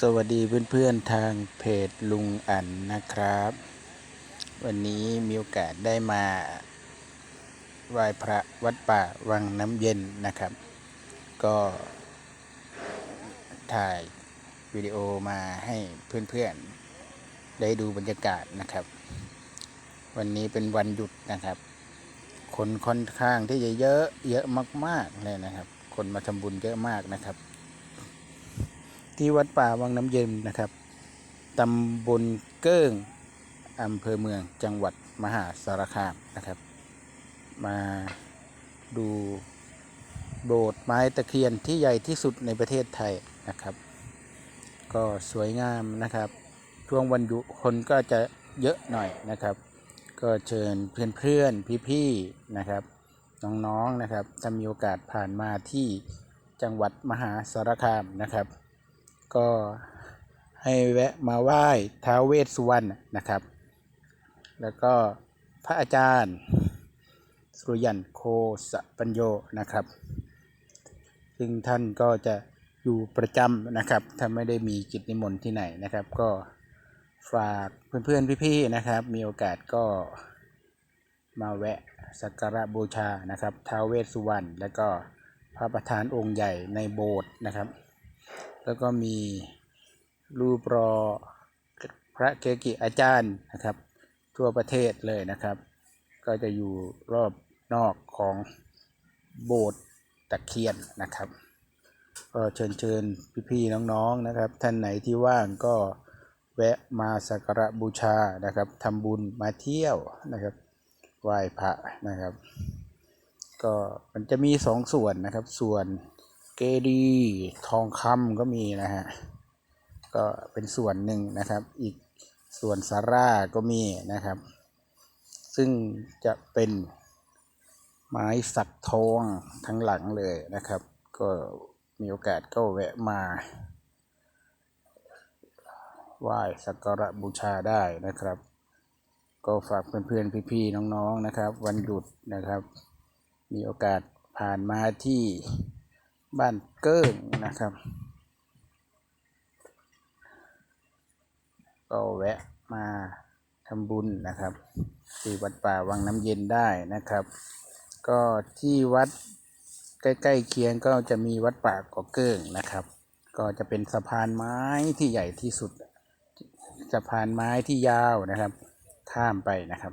สวัสดีเพื่อนๆทางเพจลุงอันนะครับ วันนี้มีโอกาสได้มาไหว้พระวัดป่าวังน้ำเย็นนะครับ ก็ถ่ายวิดีโอมาให้เพื่อนๆ ได้ดูบรรยากาศนะครับ วันนี้เป็นวันหยุดนะครับ คนค่อนข้างที่จะเยอะเยอะมากๆเลยนะครับ คนมาทำบุญเยอะมากนะครับ ที่วัดป่าวังน้ำเย็นนะครับตำบลเกิ้งอำเภอเมืองจังหวัดมหาสารคามนะครับ มาดูโบสถ์ไม้ตะเคียนที่ใหญ่ที่สุดในประเทศไทยนะครับ ก็สวยงามนะครับ ช่วงวันหยุดคนก็จะเยอะหน่อยนะครับ ก็เชิญเพื่อนๆพี่ๆนะครับ น้องๆนะครับถ้ามีโอกาสผ่านมาที่จังหวัดมหาสารคามนะครับ ก็ให้แวะมาไหว้ท้าวเวสสุวรรณนะครับ แล้วก็พระอาจารย์สุริยันโคสปัญโยนะครับ ซึ่งท่านก็จะอยู่ประจำนะครับ ถ้าไม่ได้มีกิจนิมนต์ที่ไหนนะครับ ก็ฝากเพื่อนๆพี่ๆนะครับ มีโอกาสก็มาแวะสักการะบูชานะครับท้าวเวสสุวรรณแล้วก็พระประธานองค์ใหญ่ในโบสถ์นะครับ แล้วก็มีรูปรอพระเกจิอาจารย์นะครับ ทั่วประเทศเลยนะครับ ก็จะอยู่รอบนอกของโบสถ์ตะเคียนนะครับก็เชิญเชิญพี่ๆน้องๆนะครับ ท่านไหนที่ว่างก็แวะมาสักการะบูชานะครับทำบุญมาเที่ยวนะครับไหว้พระนะครับ ก็มันจะมีสองส่วนนะครับส่วน เกดีทองคำก็มีนะฮะ ก็เป็นส่วนหนึ่งนะครับ อีกส่วนสาร่าก็มีนะครับ ซึ่งจะเป็นไม้สักทองทั้งหลังเลยนะครับ ก็มีโอกาสก็แวะมาไหว้สักการะบูชาได้นะครับ ก็ฝากเพื่อนๆพี่ๆน้องๆนะครับ วันหยุดนะครับ มีโอกาสผ่านมาที่ บ้านเกิ้งนะครับ ก็แวะมาทำบุญนะครับที่วัดป่าวังน้ำเย็นได้นะครับ ก็ที่วัดใกล้ๆเคียงก็จะมีวัดป่าก่อเกิ้งนะครับ ก็จะเป็นสะพานไม้ที่ใหญ่ที่สุด สะพานไม้ที่ยาวนะครับ ข้ามไปนะครับ